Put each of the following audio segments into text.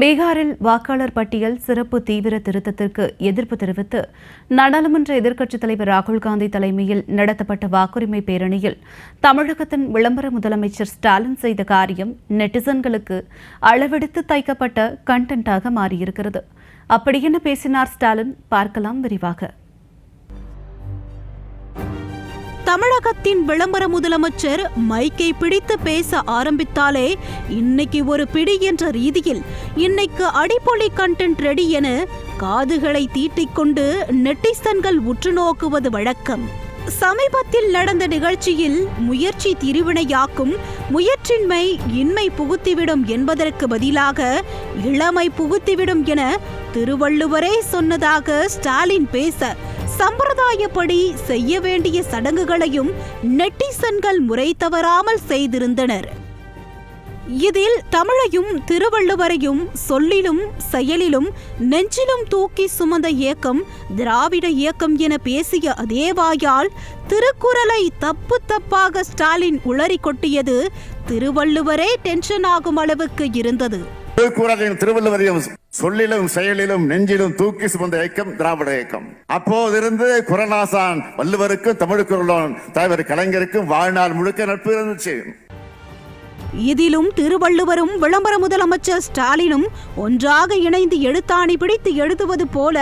பீகாரில் வாக்காளர் பட்டியல் சிறப்பு தீவிர திருத்தத்திற்கு எதிர்ப்பு தெரிவித்து நாடாளுமன்ற எதிர்க்கட்சித் தலைவர் ராகுல் காந்தி தலைமையில் நடத்தப்பட்ட வாக்குரிமை பேரணியில் தமிழகத்தின் விளம்பர முதலமைச்சர் ஸ்டாலின் செய்த காரியம் நெட்டிசன்களுக்கு அளவெடுத்து தைக்கப்பட்ட கண்டென்ட்டாக மாறியிருக்கிறது. அப்படியென பேசினார் ஸ்டாலின். பார்க்கலாம் விரிவாக. தமிழகத்தின் விளம்பர முதலமைச்சர் மைக்கை பிடித்து பேச ஆரம்பித்தாலே இன்னைக்கு ஒரு பிடி என்ற ரீதியில் இன்னைக்கு அடிப்பொலி கண்டென்ட் ரெடி என காதுகளை தீட்டிக்கொண்டு நெட்டிசன்கள் உற்று நோக்குவது வழக்கம். சமீபத்தில் நடந்த நிகழ்ச்சியில் முயற்சி திருவினையாக்கும் முயற்சின்மை இன்மை புகுத்திவிடும் என்பதற்கு பதிலாக இளமை புகுத்திவிடும் என திருவள்ளுவரே சொன்னதாக ஸ்டாலின் பேச சம்பிரதாயப்படி செய்ய வேண்டிய சடங்குகளையும் நெட்டிசன்கள் முறை தவறாமல் செய்திருந்தனர். இதில் தமிழையும் திருவள்ளுவரையும் சொல்லிலும் செயலிலும் நெஞ்சிலும் தூக்கி சுமந்த இயக்கம் திராவிட இயக்கம் என பேசிய அதே வாயால் திருக்குறளை தப்பு தப்பாக ஸ்டாலின் உளறி கொட்டியது திருவள்ளுவரே டென்ஷன் ஆகும் அளவுக்கு இருந்தது. திருக்குறளையும் திருவள்ளுவரையும் சொல்லிலும் செயலிலும் நெஞ்சிலும் தூக்கி சுமந்த இயக்கம் திராவிட இயக்கம் அப்போதிருந்து குரநாசான் வள்ளுவருக்கும் தமிழுக்குறளும் தலைவர் கலைஞருக்கும் வாழ்நாள் முழுக்க நட்பு இருந்துச்சு. இதிலும் திருவள்ளுவரும் விளம்பர முதலமைச்சர் ஸ்டாலினும் ஒன்றாக இணைந்து எழுத்தாணி பிடித்து எழுதுவது போல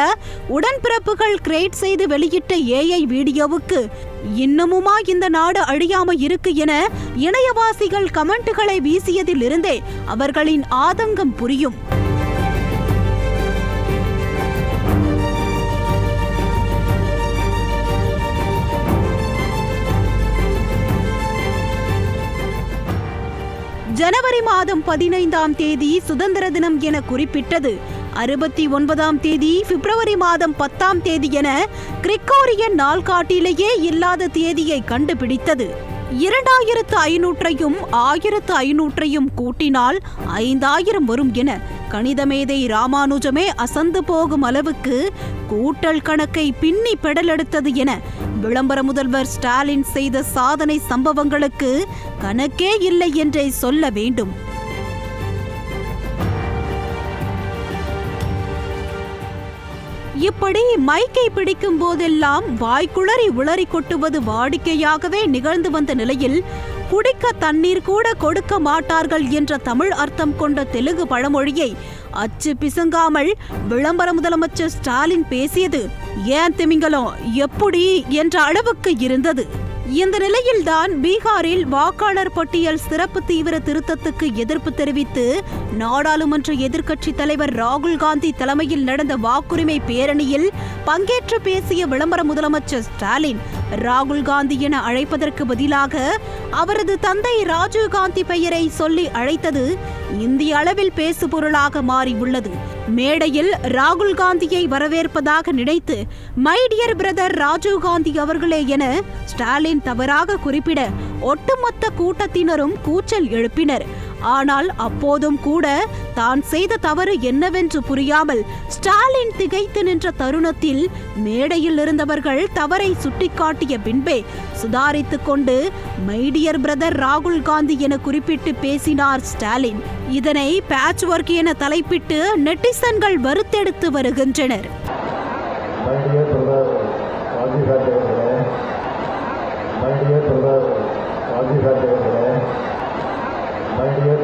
உடன்பிறப்புகள் கிரியேட் செய்து வெளியிட்ட ஏஐ வீடியோவுக்கு இன்னமுமா இந்த நாடு அழியாம இருக்கு என இணையவாசிகள் கமெண்ட்டுகளை வீசியதில் இருந்தே அவர்களின் ஆதங்கம் புரியும். ஜனவரி மாதம் பதினைந்தாம் தேதி சுதந்திர தினம் என குறிப்பிட்டது. அறுபத்தி ஒன்பதாம் தேதி பிப்ரவரி மாதம் பத்தாம் தேதி என கிரிக்கோரியன் நாள்காட்டிலேயே இல்லாத தேதியை கண்டுபிடித்தது. இரண்டாயிரத்து ஐநூற்றையும் ஆயிரத்து ஐநூற்றையும் கூட்டினால் ஐந்தாயிரம் வரும் என கணிதமேதை ராமானுஜமே அசந்து போகும் அளவுக்கு கூட்டல் கணக்கை பின்னி பெடலெடுத்தது என விளம்பர முதல்வர் ஸ்டாலின் செய்த சாதனை சம்பவங்களுக்கு கணக்கே இல்லை என்றே சொல்ல வேண்டும். இப்படி மைக்கை பிடிக்கும் போதெல்லாம் வாய்க்குளறி உளறி கொட்டுவது வாடிக்கையாகவே நிகழ்ந்து வந்த நிலையில் குடிக்க தண்ணீர் கூட கொடுக்க மாட்டார்கள் என்ற தமிழ் அர்த்தம் கொண்ட தெலுங்கு பழமொழியை அச்சு பிசுங்காமல் விளம்பர முதலமைச்சர் ஸ்டாலின் பேசியது ஏன் திமிங்கலம் எப்படி? என்ற அளவுக்கு இருந்தது. இந்த நிலையில்தான் பீகாரில் வாக்காளர் பட்டியல் சிறப்பு தீவிர திருத்தத்துக்கு எதிர்ப்பு தெரிவித்து நாடாளுமன்ற எதிர்க்கட்சி தலைவர் ராகுல் காந்தி தலைமையில் நடந்த வாக்குரிமை பேரணியில் பங்கேற்று பேசிய விளம்பர முதலமைச்சர் ஸ்டாலின் ராகுல் காந்தி என அழைப்பதற்கு பதிலாக அவரது தந்தை ராஜீவ் காந்தி பெயரை சொல்லி அழைத்தது இந்திய அளவில் பேசுபொருளாக மாறியுள்ளது மேடையில் ராகுல் காந்தியை வரவேற்பதாக நினைத்து my dear brother Rajiv Gandhi அவர்களே என ஸ்டாலின் தவறாக குறிப்பிட ஒட்டுமொத்த கூட்டத்தினரும் கூச்சல் எழுப்பினர். ஆனால் அப்போதும் கூட தான் செய்த தவறு என்னவென்று புரியாமல் ஸ்டாலின் திகைத்து நின்ற தருணத்தில் மேடையில் இருந்தவர்கள் தவறை சுட்டிக்காட்டிய பின்பே சுதாரித்து கொண்டு மைடியர் பிரதர் ராகுல் காந்தி என குறிப்பிட்டு பேசினார் ஸ்டாலின். இதனை பேட்ச் ஒர்க் என தலைப்பிட்டு நெட்டிசன்கள் வருத்தெடுத்து வருகின்றனர். My அவர்களே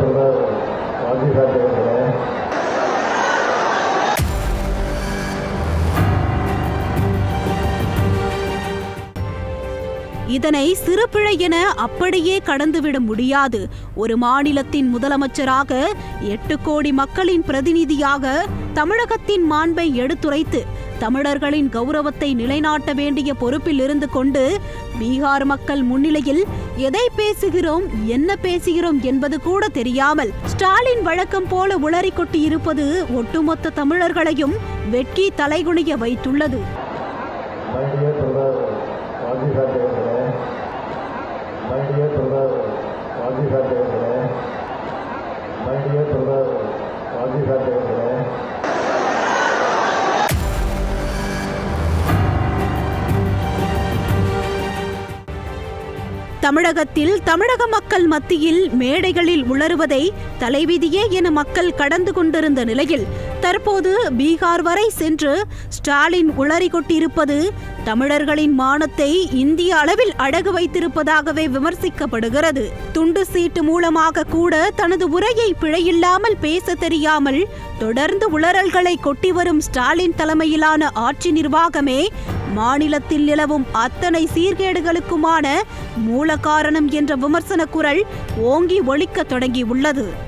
இதனை சிறுபிழை என அப்படியே கடந்துவிட முடியாது. ஒரு மாநிலத்தின் முதலமைச்சராக எட்டு கோடி மக்களின் பிரதிநிதியாக தமிழகத்தின் மாண்பை எடுத்துரைத்து தமிழர்களின் கௌரவத்தை நிலைநாட்ட வேண்டிய பொறுப்பில் இருந்து கொண்டு பீகார் மக்கள் முன்னிலையில் எதை பேசுகிறோம் என்ன பேசுகிறோம் என்பது கூட தெரியாமல் ஸ்டாலின் வழக்கம் போல உளறி கொட்டி இருப்பது ஒட்டுமொத்த தமிழர்களையும் வெட்கி தலைகுனிய வைத்துள்ளது. தமிழகத்தில் தமிழக மக்கள் மத்தியில் மேடைகளில் உளறுவதை தலைவிதியே என மக்கள் கடந்து கொண்டிருந்த நிலையில் தற்போது பீகார் வரை சென்று ஸ்டாலின் உளறி கொட்டியிருப்பது தமிழர்களின் மானத்தை இந்திய அளவில் அடகு வைத்திருப்பதாகவே விமர்சிக்கப்படுகிறது. துண்டு சீட்டு மூலமாக கூட தனது உரையை பிழையில்லாமல் பேச தெரியாமல் தொடர்ந்து உளறல்களை கொட்டி வரும் ஸ்டாலின் தலைமையிலான ஆட்சி நிர்வாகமே மாநிலத்தில் நிலவும் அத்தனை சீர்கேடுகளுக்குமான மூல காரணம் என்ற விமர்சன குரல் ஓங்கி ஒழிக்க தொடங்கியுள்ளது.